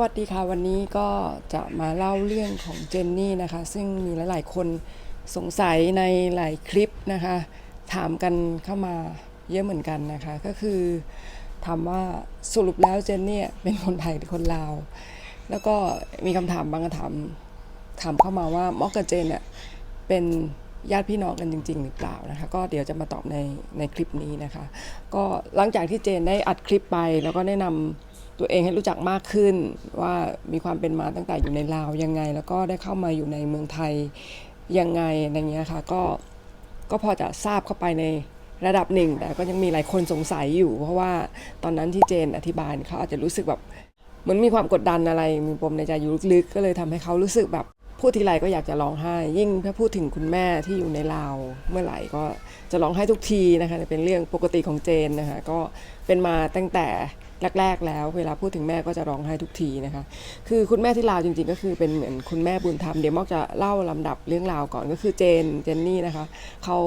วัสดีค่ะวันนี้ก็จะมาเล่าเรื่องของเจนนี่นะคะ ซึ่งมีหลาย ๆ คนสงสัยในหลายคลิปนะคะ ถามกันเข้ามาเยอะเหมือนกันนะคะ ก็คือถามว่าสรุปแล้วเจนนี่เป็นคนไทยหรือคนลาว แล้วก็มีคำถามบางคำถามถามเข้ามาว่ามอกกับเจนเนี่ยเป็นญาติพี่น้องกันจริง ๆ หรือเปล่านะคะ ก็เดี๋ยวจะมาตอบในในคลิปนี้นะคะ ก็หลังจากที่เจนได้อัดคลิปไปแล้วก็แนะนำ ตัวเองให้รู้จักมากขึ้นว่ามีความเป็นมาตั้งแต่อยู่ในลาวยังไง แล้วก็ได้เข้ามาอยู่ในเมืองไทยยังไงอะไรเงี้ยค่ะก็ก็พอจะทราบเข้าไปในระดับหนึ่ง แต่ก็ยังมีหลายคนสงสัยอยู่ เพราะว่าตอนนั้นที่เจนอธิบายเขาอาจจะรู้สึกแบบเหมือนมีความกดดันอะไร มีปมในใจอยู่ลึกๆก็เลยทำให้เขารู้สึกแบบพูดทีไรก็อยากจะร้องไห้ ยิ่งถ้าพูดถึงคุณแม่ที่อยู่ในลาวเมื่อไหร่ก็จะร้องไห้ทุกทีนะคะเป็นเรื่องปกติของเจนนะคะก็เป็นมาตั้งแต่ แรก ๆ แล้ว เวลาพูดถึงแม่ก็จะร้องไห้ทุกทีนะคะ คือคุณแม่ที่ลาวจริง ๆ ก็คือเป็นเหมือนคุณแม่บุญธรรมเดี๋ยวมอกจะเล่าลำดับเรื่องราวก่อนก็คือเจนเจนนี่นะคะเขา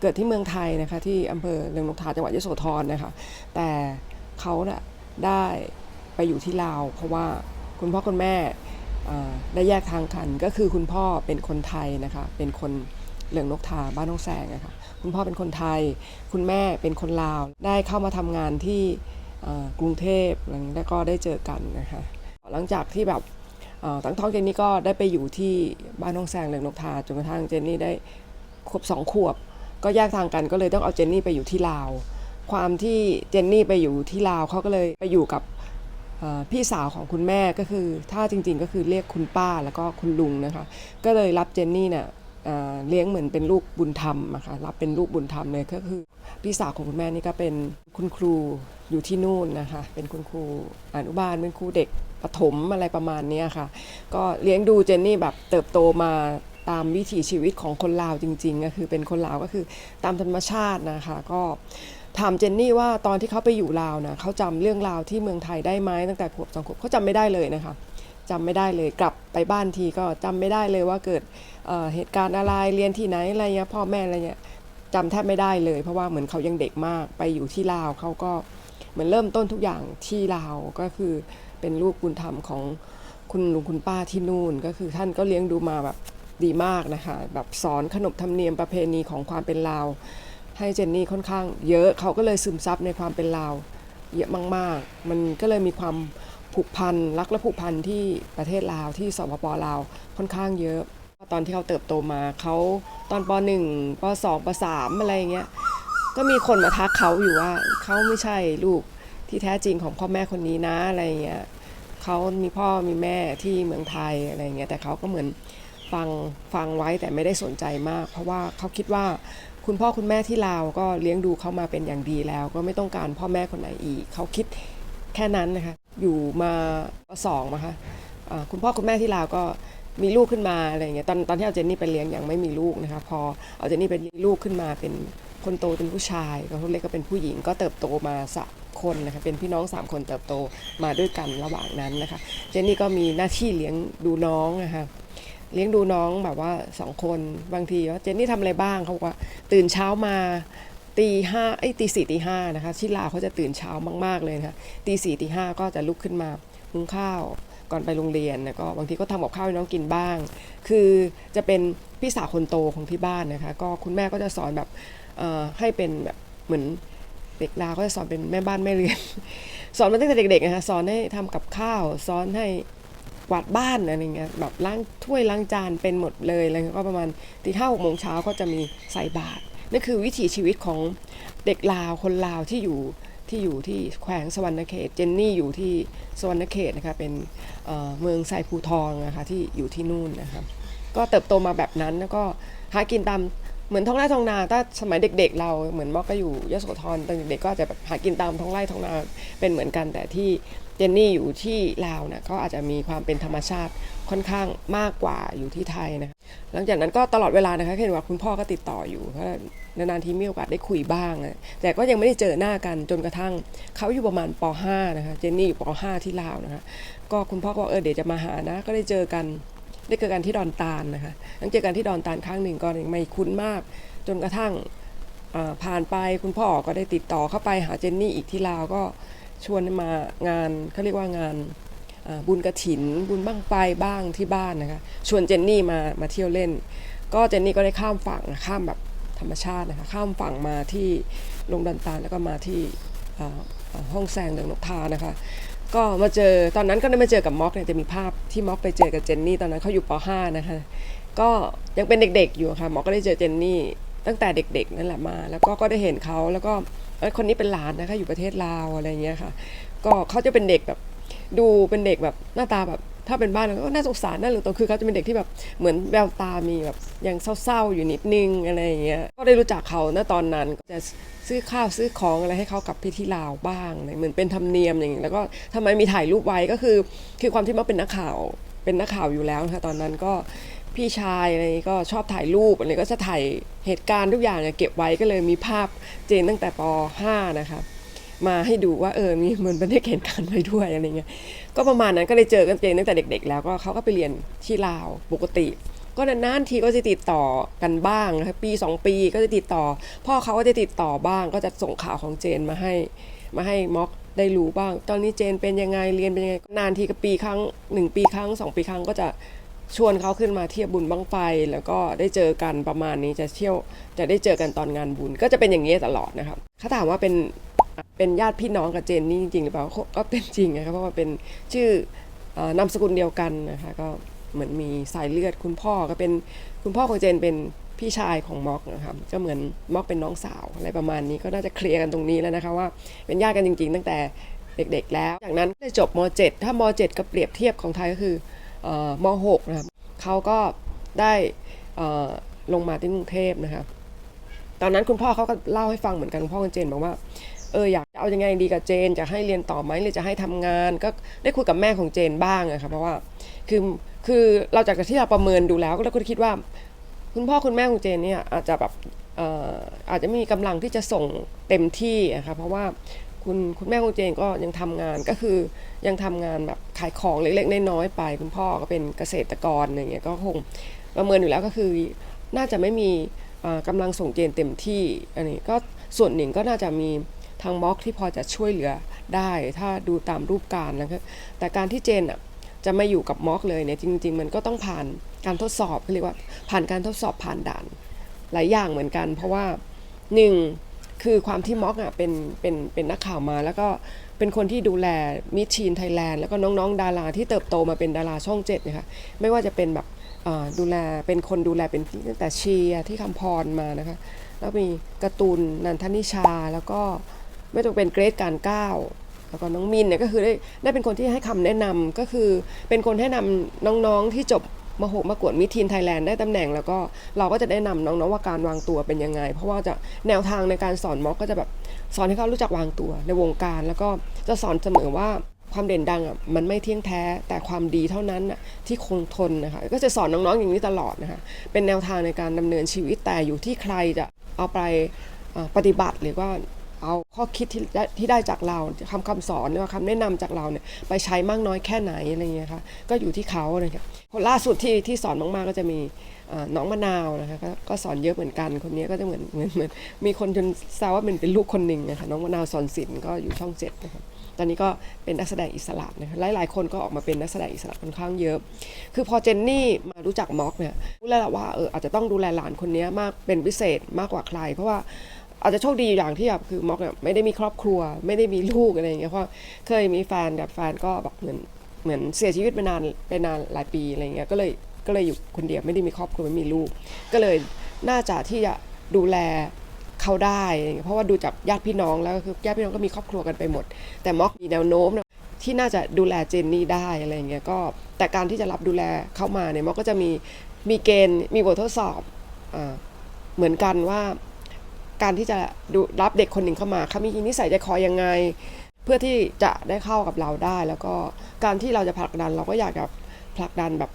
เกิดที่เมืองไทยนะคะที่อำเภอเรืองนกทาจังหวัดยโสธรนะคะ แต่เขาน่ะได้ไปอยู่ที่ลาว เพราะว่าคุณพ่อคุณแม่ได้แยกทางกันก็คือคุณพ่อเป็นคนไทยนะคะ เป็นคนเหลืองนกทาบ้านน้องแสงนะคะคุณพ่อเป็นคนไทย คุณแม่เป็นคนลาว ได้เข้ามาทำงานที่ กรุงเทพแล้วก็ได้เจอกันนะคะหลังจากที่แบบตั้งท้องเจนนี่ก็ได้ไปอยู่ที่บ้านน้องแสงเหลืองนกทาจนกระทั่งเจนนี่ได้ขวบสองขวบ ก็แยกทางกันก็เลยต้องเอาเจนนี่ไปอยู่ที่ลาว ความที่เจนนี่ไปอยู่ที่ลาวเขาก็เลยไปอยู่กับพี่สาวของคุณแม่ก็คือถ้าจริงๆก็คือเรียกคุณป้าแล้วก็คุณลุงนะคะ ก็เลยรับเจนนี่เนี่ย เลี้ยงเหมือนเป็นลูกบุญธรรมนะคะรับเป็นลูกบุญธรรมเลยก็คือพี่สาวของคุณแม่นี่ก็เป็นคุณครูอยู่ที่นู่นนะคะ เป็นคุณครูอนุบาลเป็นครูเด็กประถมอะไรประมาณนี้ค่ะ ก็เลี้ยงดูเจนนี่แบบเติบโตมาตามวิถีชีวิตของคนลาวจริงๆก็คือเป็นคนลาวก็คือตามธรรมชาตินะคะ ก็ถามเจนนี่ว่าตอนที่เขาไปอยู่ลาวนะเขาจำเรื่องราวที่เมืองไทยได้ไหมตั้งแต่ขวบสองขวบเขาจำไม่ได้เลยนะคะ จำไม่ได้เลยกลับไปบ้านทีก็จำไม่ได้เลยว่าเกิดเเหตุการณ์อะไรเรียนที่ไหนอะไรเงี้ยพ่อแม่อะไรเงี้ยจำแทบไม่ได้เลย เพราะว่าเหมือนเขายังเด็กมากไปอยู่ที่ลาวเขาก็เหมือนเริ่มต้นทุกอย่างที่ลาวก็คือเป็นลูกบุญธรรมของคุณลุงคุณป้าที่นู่น ก็คือท่านก็เลี้ยงดูมาแบบดีมากนะคะ แบบสอนขนบธรรมเนียมประเพณีของความเป็นลาว ให้เจนนี่ค่อนข้างเยอะเขาก็เลยซึมซับในความเป็นลาวเยอะมาก ๆ มันก็เลยมีความ ผูกพันรักและผูกพันที่ประเทศลาวที่สปปลาวค่อนข้างเยอะ ตอนที่เขาเติบโตมาเขาตอนป .1 ป .2 ป .3 อะไรอย่างเงี้ยก็มีคนมาทักเขาอยู่ว่าเขาไม่ใช่ลูกที่แท้จริงของพ่อแม่คนนี้นะอะไรอย่างเงี้ยเขามีพ่อมีแม่ที่เมืองไทยอะไรอย่างเงี้ยแต่เขาก็เหมือนฟังฟังไว้แต่ไม่ได้สนใจมาก เพราะว่าเขาคิดว่าคุณพ่อคุณแม่ที่ลาวก็เลี้ยงดูเขามาเป็นอย่างดีแล้ว ก็ไม่ต้องการพ่อแม่คนไหนอีกเขาคิดแค่นั้นนะคะ อยู่มาปสองนะคะอ่าคุณพ่อคุณแม่ที่ลาวก็มีลูกขึ้นมาอะไรอย่างเงี้ยตอนตอนที่เอาเจนนี่ไปเลี้ยงยังไม่มีลูกนะคะพอเอาเจนนี่ไปเลี้ยงลูกขึ้นมาเป็นคนโตเป็นผู้ชายคนเล็กก็เป็นผู้หญิงก็เติบโตมาสามคนนะคะเป็นพี่น้องสามคนเติบโตมาด้วยกันระหว่างนั้นนะคะเจนนี่ก็มีหน้าที่เลี้ยงดูน้องนะคะเลี้ยงดูน้องแบบว่าสองคนบางทีว่าเจนนี่ทำอะไรบ้างเขาบอกว่าตื่นเช้ามา ตีห้าไอ้ตีสี่ตีห้านะคะที่ลาวเขาจะตื่นเช้ามาก ๆเลยนะคะตีสี่ตีห้าก็จะลุกขึ้นมาหุงข้าวก่อนไปโรงเรียนแล้วก็บางทีก็ทำกับข้าวให้น้องกินบ้าง คือจะเป็นพี่สาวคนโตของที่บ้านนะคะ ก็คุณแม่ก็จะสอนแบบให้เป็นแบบเหมือนเด็กลาวก็จะสอนเป็นแม่บ้านแม่เรือน สอนมาตั้งแต่เด็กๆนะคะสอนให้ทำกับข้าวสอนให้กวาดบ้านอะไรเงี้ยแบบล้างถ้วยล้างจานเป็นหมดเลยอะไรเงี้ยก็ประมาณตีห้าหกโมงเช้าก็จะมีใส่บาตร นั่นคือวิถีชีวิตของเด็กลาวคนลาวที่อยู่ที่อยู่ที่แขวงสวรรณเขต เจนนี่อยู่ที่สวรรณเขตนะคะเป็นเเมืองไซภูทองนะคะที่อยู่ที่นู่นนะครับก็เติบโตมาแบบนั้นแล้วก็หากินตาม เหมือนท้องไร่ท้องนาถ้าสมัยเด็ก ๆ เราเหมือนมอกก็อยู่ยโสธรตอนเด็กๆก็จะแบบหากินตามท้องไร่ท้องนาเป็นเหมือนกันแต่ที่เจนนี่อยู่ที่ลาวนะก็อาจจะมีความเป็นธรรมชาติค่อนข้างมากกว่าอยู่ที่ไทยนะหลังจากนั้นก็ตลอดเวลานะคะเห็นว่าคุณพ่อก็ติดต่ออยู่เพราะนานๆทีมีโอกาสได้คุยบ้างนะแต่ก็ยังไม่ได้เจอหน้ากันจนกระทั่งเขาอยู่ประมาณป .5 นะคะเจนนี่อยู่ป .5 ที่ลาวนะคะก็คุณพ่อก็เออเดี๋ยวจะมาหานะก็ได้เจอกัน ได้เจอกันที่ดอนตาลนะคะหลังเจอกันที่ดอนตาลครั้งหนึ่งก็ยังไม่คุ้นมาก จนกระทั่งผ่านไปคุณพ่อก็ได้ติดต่อเข้าไปหาเจนนี่อีกที่ลาวก็ชวนมางานเขาเรียกว่างานบุญกระถิน บุญบ้างไฟบ้างที่บ้านนะคะชวนเจนนี่มามาเที่ยวเล่น ก็เจนนี่ก็ได้ข้ามฝั่งข้ามแบบธรรมชาตินะคะข้ามฝั่งมาที่ลงดันตาลแล้วก็มาที่ห้องแซงเหลืองนกทานะคะ ก็มาเจอตอนนั้นก็ได้มาเจอกับม็อกเนี่ยจะมีภาพที่ม็อกไปเจอกับเจนนี่ตอนนั้นเขาอยู่ป .5 นะคะ ก็ยังเป็นเด็กๆอยู่ค่ะม็อกก็ได้เจอเจนนี่ตั้งแต่เด็ก ๆ นั่นแหละมา แล้วก็ก็ได้เห็นเขาแล้วก็คนนี้เป็นหลานนะคะอยู่ประเทศลาวอะไรเงี้ยค่ะ ก็เขาจะเป็นเด็กแบบดูเป็นเด็กแบบหน้าตาแบบ ถ้าเป็นบ้านก็น่าสงสารน่าหรือตัวคือเขาจะเป็นเด็กที่แบบเหมือนแววตามีแบบยังเศร้าๆอยู่นิดนึงอะไรอย่างเงี้ยก็ได้รู้จักเขาณตอนนั้นจะซื้อข้าวซื้อของอะไรให้เขากลับไปที่ลาวบ้างเหมือนเป็นธรรมเนียมอย่างเงี้ยแล้วก็ทำไมมีถ่ายรูปไว้ก็คือ คือความที่มันเป็นนักข่าวเป็นนักข่าวอยู่แล้วนะคะตอนนั้นก็พี่ชายอะไรก็ชอบถ่ายรูปอะไรก็จะถ่ายเหตุการณ์ทุกอย่างเก็บไว้ก็เลยมีภาพเจนตั้งแต่ป .5 นะคะมาให้ดูว่าเออมีเหมือนบันทึกเหตุการไว้ด้วยอะไรเงี้ย ก็ประมาณนั้นก็เลยเจอกันเจนตั้งแต่เด็ก ๆ แล้วก็เขาก็ไปเรียนที่ลาวปกติ ก็นานๆทีก็จะติดต่อกันบ้างนะคะปีสองปีก็จะติดต่อ พ่อเขาก็จะติดต่อบ้าง ก็จะส่งข่าวของเจนมาให้ มาให้ม็อกได้รู้บ้าง ตอนนี้เจนเป็นยังไงเรียนเป็นยังไงนานทีก็ปีครั้งหนึ่งปีครั้งสองปีครั้งก็จะชวนเขาขึ้นมาเที่ยวบุญบังไฟแล้วก็ได้เจอกันประมาณนี้จะเที่ยวจะได้เจอกันตอนงานบุญ ก็จะเป็นอย่างนี้ตลอดนะครับเขาถามว่าเป็น เป็นญาติพี่น้องกับเจนนี่จริงหรือเปล่าก็เป็นจริงนะครับเพราะว่าเป็นชื่ออนามสกุลเดียวกันนะคะก็เหมือนมีสายเลือดคุณพ่อก็เป็นคุณพ่อของเจนเป็นพี่ชายของม็อกนะครับก็เหมือนม็อกเป็นน้องสาวอะไรประมาณนี้ก็น่าจะเคลียร์กันตรงนี้แล้วนะคะว่าเป็นญาติกันจริง ๆ ตั้งแต่เด็กๆ แล้ว จากนั้นได้จบม .7 ถ้าม .7 ก็เปรียบเทียบของไทยก็คืออม .6 นะครับเขาก็ได้ลงมาที่กรุงเทพนะครับตอนนั้นคุณพ่อเขาก็เล่าให้ฟังเหมือนกันคุณพ่อคุณเจนบอกว่า เอออยากจะเอายังไงดีกับเจน จะให้เรียนต่อไหมหรือจะให้ทำงาน ก็ได้คุยกับแม่ของเจนบ้างอะครับเพราะว่าคือคือเราจากที่เราประเมินดูแล้วก็เราก็คิดว่า คุณพ่อคุณแม่ของเจนเนี่ยอาจจะแบบเอ่อาจจะไม่มีกำลังที่จะส่งเต็มที่อะครับเพราะว่าคุณคุณแม่ของเจนก็ยังทำงานก็คือยังทำงานแบบขายของเล็กๆน้อยๆไป คุณพ่อก็เป็นเกษตรกรอย่างเงี้ยก็คงประเมินอยู่แล้วก็คือน่าจะไม่มีเอ่อกำลังส่งเจนเต็มที่อันนี้ก็ส่วนหนึ่งก็น่าจะมี ทางม็อกที่พอจะช่วยเหลือได้ถ้าดูตามรูปการนะครับแต่การที่เจนอะจะมาอยู่กับม็อกเลยเนี่ยจริง ๆ มันก็ต้องผ่านการทดสอบเขาเรียกว่าผ่านการทดสอบผ่านด่าน หลายอย่างเหมือนกัน เพราะว่าหนึ่งคือความที่ม็อกอะเป็นเป็นเป็นนักข่าวมา แล้วก็เป็นคนที่ดูแลมิชชีนไทยแลนด์แล้วก็น้องๆ ดาราที่เติบโตมาเป็นดาราช่องเจ็ดนะคะไม่ว่าจะเป็นแบบดูแลเป็นคนดูแลเป็นตั้งแต่เชียที่คำพรมานะคะแล้วมีการ์ตูนนันทนิชาแล้วก็ ไม่ต้องเป็นเกรซการก้าวแล้วก็น้องมินเนี่ยก็คือได้ได้เป็นคนที่ให้คำแนะนำก็คือเป็นคนให้นำน้องๆที่จบมหกมากวดมิทีนไทยแลนด์ได้ตำแหน่ง แล้วก็เราก็จะได้นำน้องๆว่าการวางตัวเป็นยังไง เพราะว่าจะแนวทางในการสอนม็อกก็จะแบบสอนให้เขารู้จักวางตัวในวงการ แล้วก็จะสอนเสมอว่าความเด่นดังอะมันไม่เที่ยงแท้แต่ความดีเท่านั้นอะที่คงทนนะคะก็จะสอนน้องๆอย่างนี้ตลอดนะคะเป็นแนวทางในการดำเนินชีวิตแต่อยู่ที่ใครจะเอาไปปฏิบัติหรือว่า เอาข้อคิดที่ได้ที่ได้จากเราคำคำสอนหรือว่าคำแนะนำจากเราเนี่ยไปใช้มากน้อยแค่ไหนอะไรเงี้ยค่ะก็อยู่ที่เขาเลยครับคนล่าสุดที่ที่สอนมากๆก็จะมีน้องมะนาวนะคะก็ก็สอนเยอะเหมือนกันคนนี้ก็จะเหมือนเหมือนเหมือนมีคนจนแซวว่าเป็นเป็นลูกคนหนึ่งนะคะน้องมะนาวสอนศิลป์ก็อยู่ช่องเจ็ดนะครับตอนนี้ก็เป็นนักแสดงอิสระนะคะหลายๆคนก็ออกมาเป็นนักแสดงอิสระค่อนข้างเยอะ คือพอเจนนี่มารู้จักม็อกเนี่ยรู้แล้วแหละว่าเอออาจจะต้องดูแลหลานคนนี้มากเป็นพิเศษมากกว่าใคร เพราะว่า อาจจะโชคดีอย่างที่แบบคือม็อกเนี่ยไม่ได้มีครอบครัว ไม่ได้มีลูกอะไรอย่างเงี้ยเพราะเคยมีแฟนแบบแฟนก็แบบเหมือนเหมือนเสียชีวิตไปนานไปนานหลายปีอะไรเงี้ยก็เลยก็เลยอยู่คนเดียวไม่ได้มีครอบครัวไม่มีลูก ก็เลยน่าจะที่จะดูแลเขาได้ เพราะว่าดูจากญาติพี่น้องแล้วก็คือญาติพี่น้องก็มีครอบครัวกันไปหมด แต่ม็อกมีแนวโน้มนะที่น่าจะดูแลเจนนี่ได้อะไรเงี้ยก็แต่การที่จะรับดูแลเข้ามาเนี่ยม็อกก็จะมีมีเกณฑ์มีบททดสอบอเหมือนกันว่า การที่จะดูรับเด็กคนหนึ่งเข้ามาเขามีนิสัยใจคอยังไง เพื่อที่จะได้เข้ากับเราได้ แล้วก็การที่เราจะผลักดันเราก็อยากจะผลักดันแบบ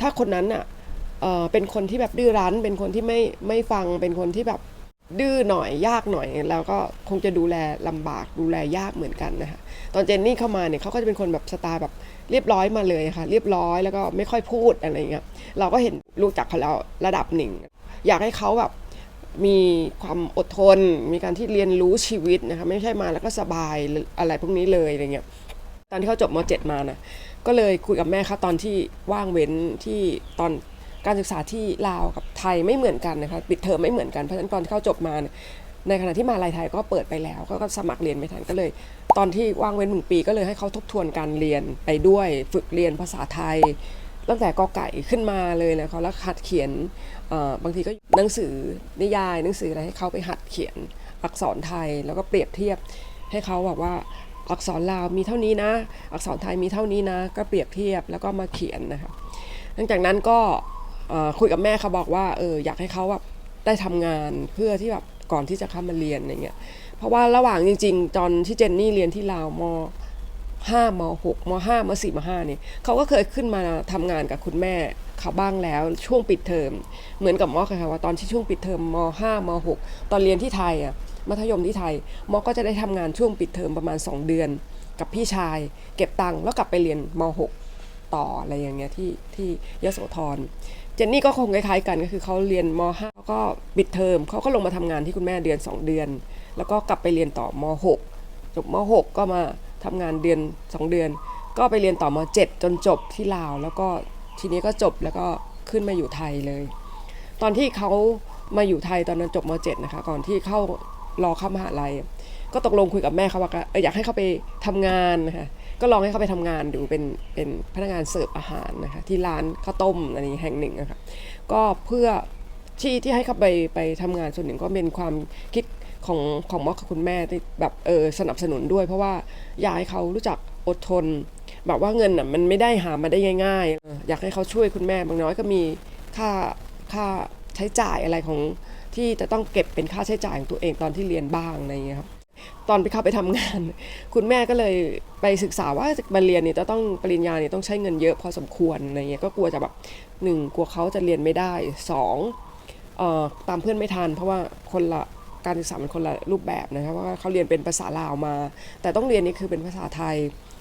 ถ้าคนนั้นอะเออเป็นคนที่แบบดื้อรั้น เป็นคนที่ไม่ไม่ฟังเป็นคนที่แบบดื้อหน่อยยากหน่อย แล้วก็คงจะดูแลลำบากดูแลยากเหมือนกันนะคะตอนเจนนี่เข้ามาเนี่ยเขาก็จะเป็นคนแบบสไตล์แบบเรียบร้อยมาเลยค่ะ เรียบร้อยแล้วก็ไม่ค่อยพูดอะไรเงี้ยเราก็เห็นรู้จักเขาแล้วระดับหนึ่ง อยากให้เขาแบบ มีความอดทน มีการที่เรียนรู้ชีวิตนะคะไม่ใช่มาแล้วก็สบายหรืออะไรพวกนี้เลยอะไรเงี้ยตอนที่เขาจบม .7 มานะก็เลยคุยกับแม่เขาตอนที่ว่างเว้นที่ตอนการศึกษาที่ลาวกับไทยไม่เหมือนกันนะคะปิดเทอมไม่เหมือนกันเพราะฉะนั้นตอนที่เขาจบมาในขณะที่มาลัยไทยก็เปิดไปแล้วก็ก็สมัครเรียนไม่ทันก็เลย ตอนที่ว่างเว้นหนึ่งปี ก็เลยให้เขาทบทวนการเรียนไปด้วยฝึกเรียนภาษาไทย ตั้งแต่กอไก่ขึ้นมาเลยนะคะแล้วหัดเขียนบางทีก็หนังสือนิยายหนังสืออะไรให้เขาไปหัดเขียนอักษรไทยแล้วก็เปรียบเทียบให้เขาแบบว่าอักษรลาวมีเท่านี้นะ อักษรไทยมีเท่านี้นะ ก็เปรียบเทียบแล้วก็มาเขียนนะคะหลังจากนั้นก็คุยกับแม่เขาบอกว่าเอออยากให้เขาแบบได้ทำงานเพื่อที่แบบก่อนที่จะเข้ามาเรียนอะไรเงี้ยเพราะว่าระหว่างจริง ๆ ตอนที่เจนนี่เรียนที่ลาวม ห้ามหกมห้ามสี่มห้านี่เขาก็เคยขึ้นมาทำงานกับคุณแม่เขาบ้างแล้วช่วงปิดเทอมเหมือนกับมอค่ะว่าตอนที่ช่วงปิดเทอมมห้ามหกตอนเรียนที่ไทยอะมัธยมที่ไทยมอก็จะได้ทำงานช่วงปิดเทอมประมาณ 2 เดือน กับพี่ชาย เก็บตังค์แล้วกลับไปเรียนมหกต่ออะไรอย่างเงี้ยที่ที่ยโสธรเจนนี่ก็คงคล้ายๆกันก็คือเขาเรียนมห้าแล้วก็ปิดเทอมเขาก็ลงมาทำงานที่คุณแม่เดือน 2 เดือน แล้วก็กลับไปเรียนต่อมหกจบม .6 ก็มา ทำงานเดือน 2 เดือน ก็ไปเรียนต่อม .7 จนจบที่ลาว แล้วก็ทีนี้ก็จบแล้วก็ขึ้นมาอยู่ไทยเลย ตอนที่เขามาอยู่ไทยตอนนั้นจบม .7 นะคะ ก่อนที่เข้ารอเข้ามหาลัย ก็ตกลงคุยกับแม่เขาว่าอยากให้เขาไปทำงานนะคะก็ลองให้เขาไปทำงานดูเป็นเป็นพนักงานเสิร์ฟอาหารนะคะที่ร้านข้าวต้มอะไรแห่งหนึ่งนะคะก็เพื่อที่ที่ให้เขาไปไปทำงานส่วนหนึ่งก็เป็นความคิด ของของมอกับคุณแม่ที่แบบเออสนับสนุนด้วย เพราะว่าอยากให้เขารู้จักอดทน แบบว่าเงินอะมันไม่ได้หามาได้ง่ายๆ อยากให้เขาช่วยคุณแม่บางน้อยก็มีค่าค่าใช้จ่ายอะไรของที่จะต้องเก็บเป็นค่าใช้จ่ายของตัวเองตอนที่เรียนบ้างอะไรอย่างเงี้ยครับตอนไปเข้าไปทำงาน คุณแม่ก็เลยไปศึกษาว่ามาเรียนเนี่ยจะต้องปริญญาเนี่ยต้องใช้เงินเยอะพอสมควรอะไรเงี้ยก็กลัวจะแบบหนึ่งกลัวเขาจะเรียนไม่ได้สองออตามเพื่อนไม่ทันเพราะว่าคนละ การศึกษามันคนละรูปแบบนะครับเพราะว่าเขาเรียนเป็นภาษาลาวมา แต่ต้องเรียนนี่คือเป็นภาษาไทย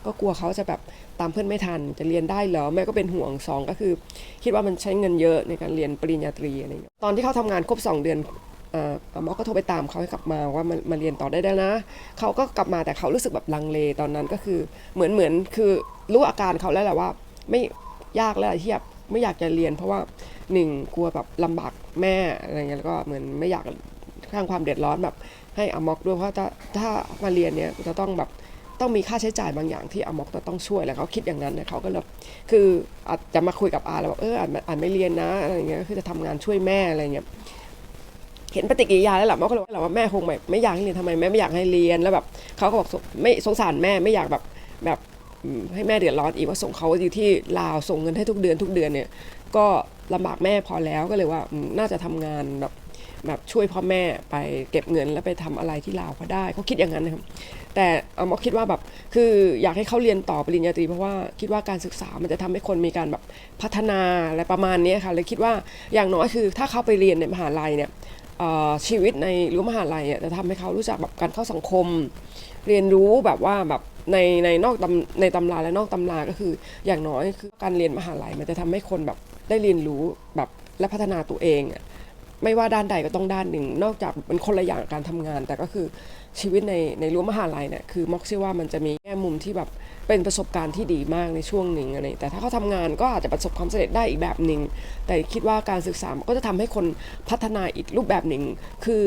ก็กลัวเขาจะแบบตามเพื่อนไม่ทัน จะเรียนได้เหรอแม่ก็เป็นห่วงสองก็คือ คิดว่ามันใช้เงินเยอะในการเรียนปริญญาตรีอะไรอย่างเงี้ยตอนที่เขาทำงานครบ 2 เดือนอ่อหมอก็โทรไปตามเขาให้กลับมาว่ามามาเรียนต่อได้แล้วนะ เขาก็กลับมาแต่เขารู้สึกแบบลังเลตอนนั้นก็คือเหมือนเหมือนคือรู้อาการเขาแล้วแหละว่า ไม่ยากแล้วที่แบบไม่อยากจะเรียน เพราะว่าหนึ่งกลัวแบบลำบากแม่อะไรเงี้ยแล้วก็เหมือนไม่อยาก สร้างความเดือดร้อนแบบให้อมอกด้วยเพราะถ้าถ้ามาเรียนเนี่ยจะต้องแบบต้องมีค่าใช้จ่ายบางอย่างที่อมอกจะต้องช่วยแล้วเขาคิดอย่างนั้นเนี่ยเขาก็เลยคืออาจจะมาคุยกับอาแล้วบอกเอออ่านไม่เรียนนะอะไรเงี้ยคือจะทำงานช่วยแม่อะไรเงี้ยเห็นปฏิกิริยาแล้วหละแม่ก็เลยว่าแม่คงแบบไม่อยากให้เรียนทำไมแม่ไม่อยากให้เรียนแล้วแบบเขาก็บอกไม่สงสารแม่ไม่อยากแบบแบบให้แม่เดือดร้อนอีกว่าส่งเขาอยู่ที่ลาวส่งเงินให้ทุกเดือนทุกเดือนเนี่ยก็ลำบากแม่พอแล้วก็เลยว่าน่าจะทำงานแบบ แบบช่วยพ่อแม่ไปเก็บเงินแล้วไปทำอะไรที่ลาวก็ได้เขาคิดอย่างนั้นนะครับแต่เอามาคิดว่าแบบคืออยากให้เขาเรียนต่อปริญญาตรีเพราะว่าคิดว่าการศึกษามันจะทำให้คนมีการแบบพัฒนาอะไรประมาณนี้ค่ะเลยคิดว่าอย่างน้อยคือถ้าเขาไปเรียนในมหาลัยเนี่ยชีวิตในรั้มหาลัยจะทำให้เขารู้จักแบบการเข้าสังคม เรียนรู้แบบว่าแบบในในนอกตำในตำราและนอกตำราก็คือ อย่างน้อยคือการเรียนมหาลัยมันจะทำให้คนแบบได้เรียนรู้แบบและพัฒนาตัวเองอะ ไม่ว่าด้านใดก็ต้องด้านหนึ่ง นอกจากเป็นคนละอย่างการทำงาน แต่ก็คือชีวิตในในรั้วมหาลัยเนี่ยคือมอกเชื่ว่ามันจะมีแง่มุมที่แบบเป็นประสบการณ์ที่ดีมากในช่วงหนึ่งอะไรแต่ถ้าเขาทำงานก็อาจจะประสบความสำเร็จได้อีกแบบหนึ่งแต่คิดว่าการศึกษาก็จะทำให้คนพัฒนาอีกรูปแบบหนึ่งคือ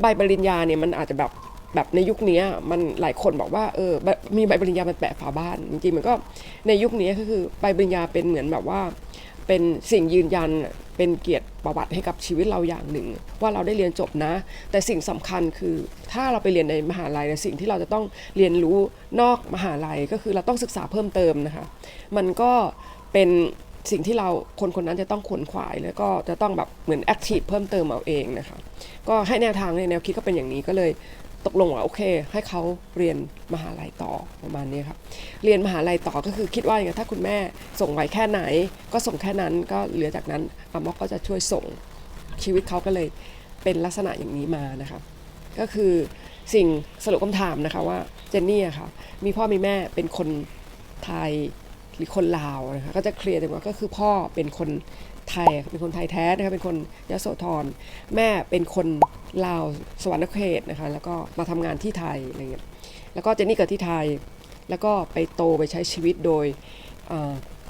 ใบปริญญาเนี่ยมันอาจจะแบบแบบในยุคนี้มันหลายคนบอกว่าเออมีใบปริญญามันแปะฝาบ้านจริงๆมันก็ในยุคนี้ก็คือใบปริญญาเป็นเหมือนแบบว่า เป็นสิ่งยืนยันเป็นเกียรติประวัติให้กับชีวิตเราอย่างหนึ่ง ว่าเราได้เรียนจบนะ แต่สิ่งสำคัญคือถ้าเราไปเรียนในมหาลัยเนี่ยสิ่งที่เราจะต้องเรียนรู้นอกมหาลัยก็คือเราต้องศึกษาเพิ่มเติมนะคะ มันก็เป็นสิ่งที่เราคนคนนั้นจะต้องขวนขวาย แล้วก็จะต้องแบบเหมือนแอคทีฟเพิ่มเติมเอาเองนะคะ ก็ให้แนวทางในแนวคิดก็เป็นอย่างนี้ก็เลย ตกลงว่าโอเค ให้เขาเรียนมหาลัยต่อประมาณนี้ครับเรียนมหาลัยต่อก็คือคิดว่าอย่างถ้าคุณแม่ส่งไหวแค่ไหน ก็ส่งแค่นั้นก็เหลือจากนั้นอามอกก็จะช่วยส่งชีวิตเขาก็เลยเป็นลักษณะอย่างนี้มานะครับ ก็คือสิ่งสรุปคำถามนะคะว่าเจนนี่อะค่ะมีพ่อมีแม่เป็นคนไทยหรือคนลาวนะคะก็จะเคลียร์ตรงว่าก็คือพ่อเป็นคน ไทยเป็นคนไทยแท้นะคะเป็นคนยโสธรแม่เป็นคนลาวสวรรณเขตนะคะแล้วก็มาทำงานที่ไทยอะไรเงี้ยแล้วก็เจนนี่เกิดที่ไทย แล้วก็ไปโตไปใช้ชีวิตโดย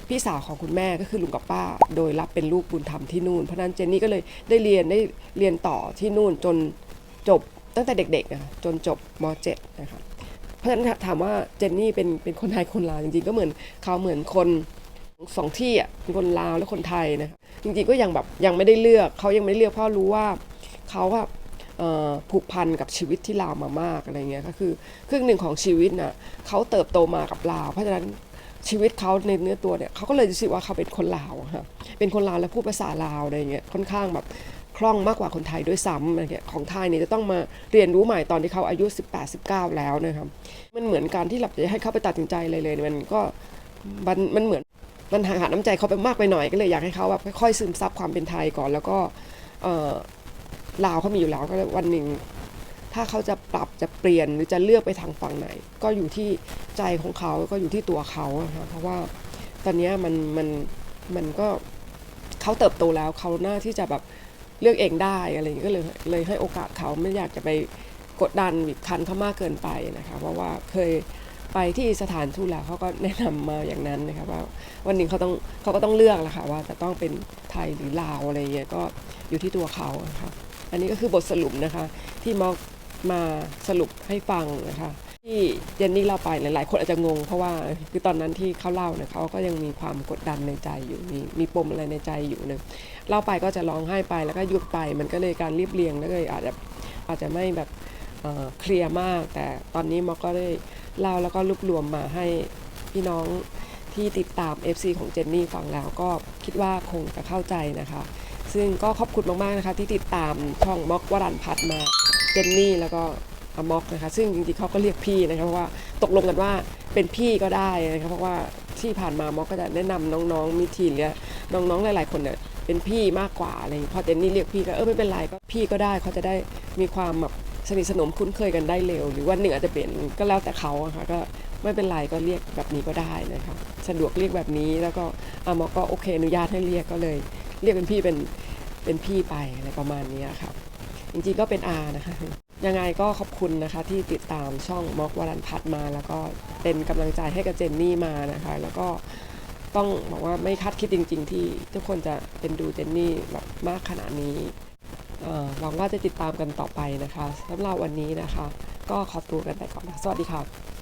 พี่สาวของคุณแม่ก็คือลุงกับป้า โดยรับเป็นลูกบุญธรรมที่นู่น เพราะฉะนั้นเจนนี่ก็เลยได้เรียนได้เรียนต่อที่นู่นจนจบตั้งแต่เด็กๆนะคะจนจบม .7 นะคะเพราะฉะนั้นถามว่าเจนนี่เป็นเป็นคนไทยคนลาวจริงๆก็เหมือนเขาเหมือนคน สองที่อะเป็นคนลาวและคนไทยนะคะจริงๆก็ยังแบบยังไม่ได้เลือกเขายังไม่ได้เลือกเพราะรู้ว่าเขาอะผูกพันกับชีวิตที่ลาวมามากอะไรเงี้ยก็คือครึ่งหนึ่งของชีวิตน่ะเขาเติบโตมากับลาว เพราะฉะนั้นชีวิตเขาในเนื้อตัวเนี่ยเขาก็เลยรู้สึกว่าเขาเป็นคนลาวค่ะเป็นคนลาวและพูดภาษาลาวอะไรเงี้ยค่อนข้างแบบคล่องมากกว่าคนไทยด้วยซ้ำอะไรเงี้ยของไทยเนี่ยจะต้องมาเรียนรู้ใหม่ตอนที่เขาอายุ 18 19 แล้วนะครับมันเหมือนการที่เราจะให้เขาไปตัดสินใจเลยเลยเนี่ยมันก็มันมันเหมือน มันหาหาน้ำใจเขาไปมากไปหน่อยก็เลยอยากให้เขาแบบค่อยๆซึมซับความเป็นไทยก่อน แล้วก็ลาวเขามีอยู่แล้วก็วันหนึ่งถ้าเขาจะปรับจะเปลี่ยนหรือจะเลือกไปทางฝั่งไหน ก็อยู่ที่ใจของเขาก็อยู่ที่ตัวเขาะค่ะเพราะว่าตอนนี้มันมันมันก็เขาเติบโตแล้วเขาหน้าที่จะแบบเลือกเองได้อะไรอย่างเงี้ก็เลยเลยให้โอกาสเขาไม่อยากจะไปกดดันบีบคั้นเขามากเกินไปนะคะเพราะว่าเคย ไปที่สถานทูตแล้วเขาก็แนะนำมาอย่างนั้นนะคะว่าวันหนึ่งเขาต้องเขาก็ต้องเลือกแหละค่ะว่าจะต้องเป็นไทยหรือลาวอะไรเงี้ยก็อยู่ที่ตัวเขาอะค่ะอันนี้ก็คือบทสรุปนะคะ ที่มอกมาสรุปให้ฟังนะคะที่เจนนี่เล่าไปหลายๆคนอาจจะงง เพราะว่าคือตอนนั้นที่เขาเล่าเนี่ยเขาก็ยังมีความกดดันในใจอยู่มีมีปมอะไรในใจอยู่เนี่ยเล่าไปก็จะร้องไห้ไปแล้วก็หยุดไป มันก็เลยการเรียบเรียงแล้วก็อาจจะอาจจะไม่แบบเอ่อเคลียร์มาก แต่ตอนนี้มอกก็ได้ เล่าแล้วก็รวบรวมมาให้พี่น้องที่ติดตาม FC ของเจนนี่ฟังแล้วก็คิดว่าคงจะเข้าใจนะคะ ซึ่งก็ขอบคุณมากๆนะคะ ที่ติดตามช่องม็อกวรันพัฒน์มาเจนนี่แล้วก็อม็อกนะคะ ซึ่งจริงๆเขาก็เรียกพี่นะคะเพราะว่าตกลงกันว่าเป็นพี่ก็ได้นะคะเพราะว่าที่ผ่านมาม็อกก็จะแนะนำน้องๆมิทีนเนี่ยน้องๆหลายๆคนเนี่ยเป็นพี่มากกว่าอะไรอย่างเงี้ยพอเจนนี่เรียกพี่ก็เออไม่เป็นไรก็พี่ก็ได้เขาจะได้มีความแบบ สนิทสนมคุ้นเคยกันได้เร็ว หรือวันหนึ่งอาจจะเป็นก็แล้วแต่เขาอะค่ะก็ไม่เป็นไรก็เรียกแบบนี้ก็ได้นะคะสะดวกเรียกแบบนี้แล้วก็อามอกก็โอเคอนุญาตให้เรียกก็เลย เรียกเป็นพี่เป็นเป็นพี่ไปอะไรประมาณนี้ครับจริงๆก็เป็นอานะคะยังไงก็ขอบคุณนะคะที่ติดตามช่องม็อกวรันพัฒน์มา แล้วก็เป็นกำลังใจให้กับเจนนี่มานะคะ แล้วก็ต้องบอกว่าไม่คาดคิดจริง ๆ ที่ทุกคนจะเป็นดูเจนนี่แบบมากขนาดนี้ หวังว่าจะติดตามกันต่อไปนะคะสำหรับวันนี้นะคะ ก็ขอตัวกันไปก่อนนะสวัสดีค่ะ